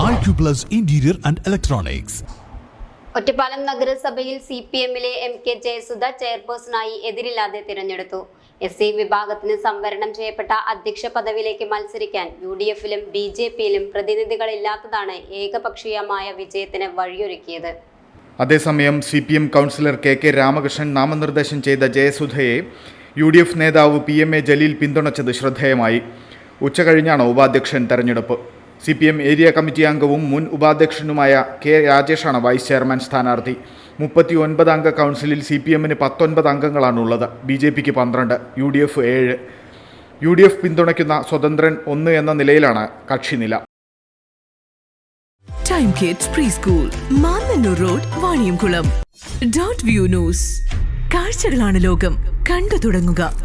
Acuplus interior and electronics Ottapalam നഗരസഭയിൽ C P എമ്മിലെ M K Jayasudha ചെയർപേഴ്സണായി എതിരില്ലാതെ തിരഞ്ഞെടുത്തു. എസ് സി വിഭാഗത്തിന് സംവരണം ചെയ്യപ്പെട്ട അധ്യക്ഷ പദവിയിലേക്ക് മത്സരിക്കാൻ യു ഡി എഫിലും ബി ജെ പിയിലും പ്രതിനിധികളില്ലാത്തതാണ് ഏകപക്ഷീയമായ വിജയത്തിന് വഴിയൊരുക്കിയത്. അതേസമയം C P M councillor K K Ramakrishnan നാമനിർദ്ദേശം ചെയ്ത ജയസുധയെ യു ഡി എഫ് നേതാവ് പി എം എ ജലീൽ പിന്തുണച്ചത് ശ്രദ്ധേയമായി. ഉച്ചകഴിഞ്ഞാണ് ഉപാധ്യക്ഷൻ തെരഞ്ഞെടുപ്പ്. C P M area committee അംഗവും മുൻ ഉപാധ്യക്ഷനുമായ കെ രാജേഷാണ് വൈസ് ചെയർമാൻ സ്ഥാനാർത്ഥി. മുപ്പത്തി ഒൻപത് അംഗ കൗൺസിലിൽ സി പി എമ്മിന് പത്തൊൻപത് അംഗങ്ങളാണുള്ളത്. ബി ജെ പിക്ക് പന്ത്രണ്ട് യു ഡി എഫ് ഏഴ്. യു ഡി എഫ് പിന്തുണയ്ക്കുന്ന സ്വതന്ത്രൻ ഒന്ന് എന്ന നിലയിലാണ് കക്ഷിനില time kids pre school road view news കാഴ്ചകളാണ് ലോകം. കണ്ടു തുടങ്ങുക.